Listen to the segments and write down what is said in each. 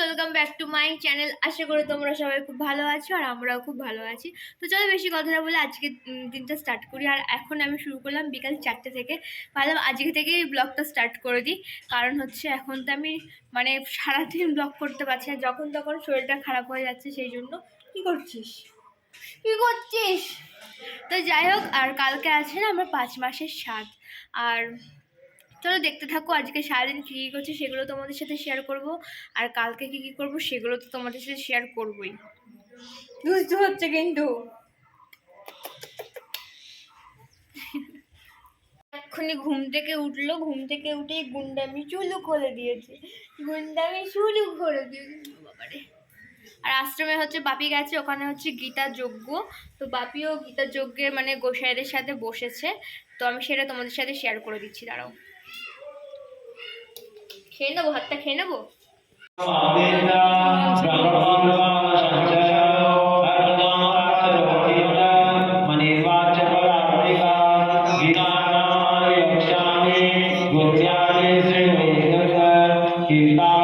Welcome back to my channel আশা করি তোমরা সবাই খুব ভালো আছো আর আমরাও খুব ভালো আছি। তো চলো বেশি কথা না বলে আজকে দিনটা স্টার্ট করি। আর এখন আমি শুরু করলাম বিকাল চারটে থেকে। ভাবলাম আজকে থেকেই ব্লগটা স্টার্ট করে দিই। কারণ হচ্ছে এখন তো আমি মানে সারাদিন ব্লগ করতে পারছি না। যখন তখন শরীরটা খারাপ হয়ে যাচ্ছে সেই জন্য। কী করছিস? কী করছিস? তো যাই হোক, আর কালকে আছে না, আমার পাঁচ মাসের স্বাদ। আর চলো দেখতে থাকো আজকে সারাদিন কী কী করছে সেগুলো তোমাদের সাথে শেয়ার করব। আর কালকে কী কী করব সেগুলো তো তোমাদের সাথে শেয়ার করবই। বুঝতে হচ্ছে কিন্তু। এক্ষুনি ঘুম থেকে উঠল ঘুম থেকে উঠেই গুন্ডামি চুলু খুলে দিয়েছে। গুন্ডামি চুলু করে দিয়েছে বাবারে। আর আশ্রমে হচ্ছে বাপি গেছে ওখানে হচ্ছে গীতা যজ্ঞ। তো বাপিও গীতা যজ্ঞের মানে গোসাইদের সাথে বসেছে। তো আমি সেটা তোমাদের সাথে শেয়ার করে দিচ্ছি, দাঁড়াও। খেয়ে নেব, হাতটা খেয়ে নেব? থেকে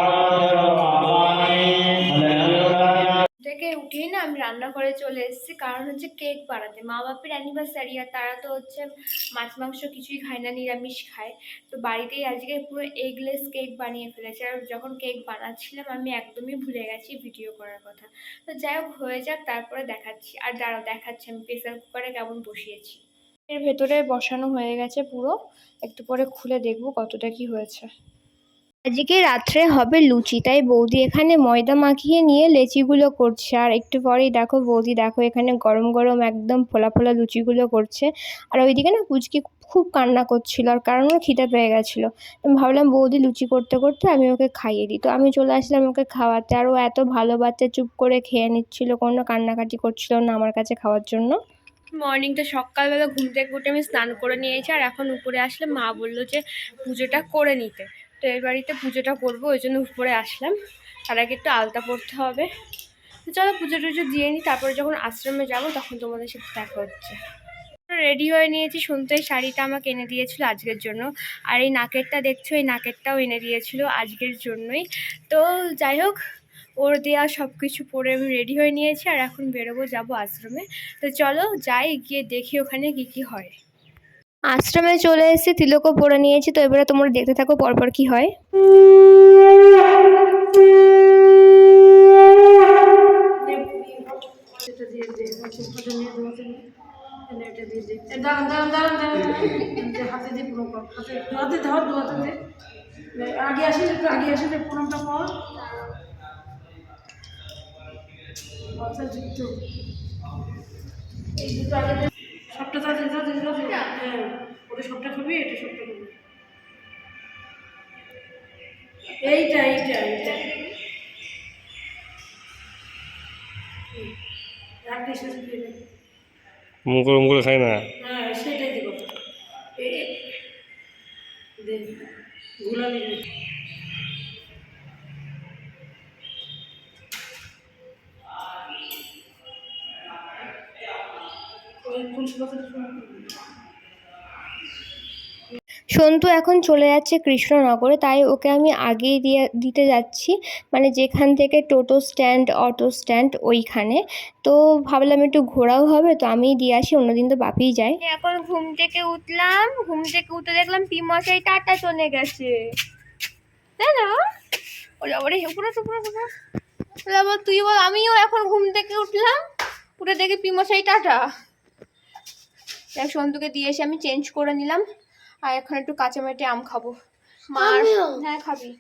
আমি রান্না করে চলে এসেছি। কারণ হচ্ছে কেক বানাতে। মা বাপের অ্যানিভার্সারি আর তারা তো হচ্ছে মাছ, মাংস কিছুই খায় না, নিরামিষ খায়। তো বাড়িতেই আজকে পুরো এগলেস কেক বানিয়ে ফেলেছে। আর যখন কেক বানাচ্ছিলাম, আমি একদমই ভুলে গেছি ভিডিও করার কথা। তো যাই হোক, হয়ে যাক, তারপরে দেখাচ্ছি। আর দাঁড়াও, দেখাচ্ছি আমি প্রেসার কুকারে কেমন বসিয়েছি। এর ভেতরে বসানো হয়ে গেছে পুরো। একটু পরে খুলে দেখব কতটা কি হয়েছে। আজকে রাত্রে হবে লুচি, তাই বৌদি এখানে ময়দা মাখিয়ে নিয়ে লেচিগুলো করছে। আর একটু পরেই দেখো বৌদি, দেখো এখানে গরম গরম একদম ফোলা ফোলা লুচিগুলো করছে। আর ওইদিকে না পুচকি খুব কান্না করছিল আর কারণ ওর খিদে পেয়ে গেছিল। আমি ভাবলাম বৌদি লুচি করতে করতে আমি ওকে খাইয়ে দিই। তো আমি চলে আসলাম ওকে খাওয়াতে। আর ও এত ভালো বাচ্চা চুপ করে খেয়ে নিচ্ছিল, কোনো কান্নাকাটি করছিল না আমার কাছে খাওয়ার জন্য। মর্নিংটা সকালবেলা ঘুম থেকে উঠে আমি স্নান করে নিয়েছি। আর এখন উপরে আসলে মা বলল যে পুজোটা করে নিতে। তো এর বাড়িতে পুজোটা করব, ওই জন্য উপরে আসলাম। তার আগে একটু আলতা পড়তে হবে। তো চলো পুজো টুজো দিয়ে নিই তারপরে যখন আশ্রমে যাব তখন তোমাদের সাথে দেখা হচ্ছে। রেডি হয়ে নিয়েছি, শুনতে এই শাড়িটা আমাকে এনে দিয়েছিল আজকের জন্য। আর এই নাকেরটা দেখছ, এই নাকেরটাও এনে দিয়েছিল আজকের জন্যই। তো যাই হোক, ওর দেওয়া সব কিছু পরে আমি রেডি হয়ে নিয়েছি, আর এখন বেরোবো, যাব আশ্রমে। তো চলো যাই, গিয়ে দেখি ওখানে কি কি হয়। আশ্রমে চলে এসেছি তিলকও পরে নিয়েছি তো এবারে তোমরা দেখতে থাকো পরপর কি হয়। সবটা দে দাও দে। হ্যাঁ ওটা সবটা খাবি এটা সবটা খাবি এইটা এইটা এইটা। মুখ ওরম খায় না? হ্যাঁ সেটাই দিব এ এ- দে গুলাবি সন্তু এখন চলে যাচ্ছে কৃষ্ণনগরে, তাই ওকে আমি আগেই দিয়ে, দিতে যাচ্ছি। মানে যেখান থেকে টোটো স্ট্যান্ড, অটো স্ট্যান্ড ওইখানে। তো ভাবলাম একটু ঘোরাও হবে, তো আমিই দিয়ে আসি, অন্যদিন তো বাপিই যায়। এখন ঘুম থেকে উঠলাম, ঘুম থেকে উঠে দেখলাম পিমশাই টাটা চলে গেছে। তাই না তুই বল, আমিও এখন ঘুম থেকে উঠলাম, উঠে দেখি পিমশাই টাটা। দেখ সন্তুকে দিয়ে এসে আমি চেঞ্জ করে নিলাম। আর এখন একটু কাঁচা মেটে আম খাব। মা হ্যাঁ খাবি।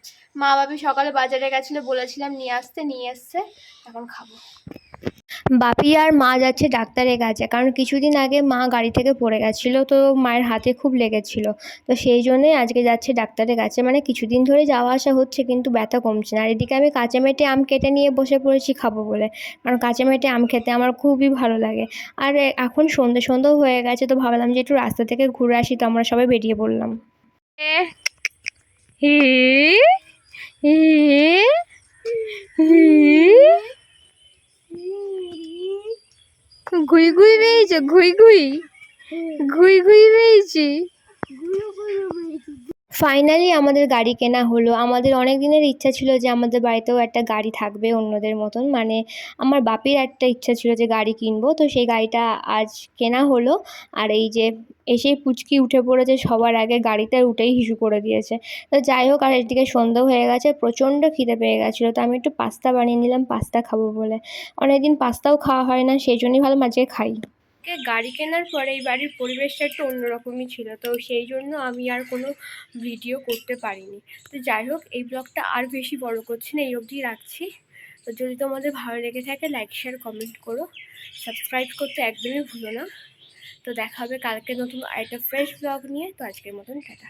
মা বাবি সকালে বাজারে গেছিল বলেছিলাম নিয়ে আসতে নিয়ে এসছে এখন খাব। বাপি আর মা যাচ্ছে ডাক্তারের কাছে। কারণ কিছুদিন আগে মা গাড়ি থেকে পড়ে গেছিল, তো মায়ের হাতে খুব লেগেছিলো। তো সেই জন্যই আজকে যাচ্ছে ডাক্তারের কাছে। মানে কিছুদিন ধরে যাওয়া আসা হচ্ছে, কিন্তু ব্যথা কমছে না। আর এদিকে আমি কাঁচা মেটে আম কেটে নিয়ে বসে পড়েছি খাব বলে। কারণ কাঁচা মেটে আম খেতে আমার খুবই ভালো লাগে। আর এখন সন্ধে সন্ধ্যেও হয়ে গেছে, তো ভাবলাম যে একটু রাস্তা থেকে ঘুরে আসি, তো আমরা সবাই বেরিয়ে পড়লাম। ঘুই ঘুই পেয়েছে ঘুই ঘুই। ঘুই ঘুই পেয়েছি ফাইনালি আমাদের গাড়ি কেনা হলো। আমাদের অনেক দিনের ইচ্ছা ছিল যে আমাদের বাড়িতেও একটা গাড়ি থাকবে অন্যদের মতন। মানে আমার বাপির একটা ইচ্ছা ছিল যে গাড়ি কিনবো। তো সেই গাড়িটা আজ কেনা হলো। আর এই যে এসেই পুচকি উঠে পড়েছে, সবার আগে গাড়িতে উঠেই হিসু করে দিয়েছে। তো যাই হোক, আর এদিকে সন্ধ্যেও হয়ে গেছে, প্রচণ্ড খিদে পেয়ে গেছিল। তো আমি একটু পাস্তা বানিয়ে নিলাম, পাস্তা খাব বলে। অনেকদিন পাস্তাও খাওয়া হয় না, সেই জন্যই ভালো মাঝে খাই। গাড়ি কেনার পরে এই বাড়ির পরিবেশটা একটু অন্যরকমই ছিল। তো সেই জন্য আমি আর কোনো ভিডিও করতে পারিনি। তো যাই হোক, এই ব্লগটা আর বেশি বড় করছি না, এই অবধি রাখছি। তো যদি তোমাদের ভালো লেগে থাকে লাইক শেয়ার কমেন্ট করো। সাবস্ক্রাইব করতে একদমই ভুলো না। তো দেখা হবে কালকে নতুন আরেকটা ফ্রেশ ব্লগ নিয়ে। তো আজকের মতন, টাটা।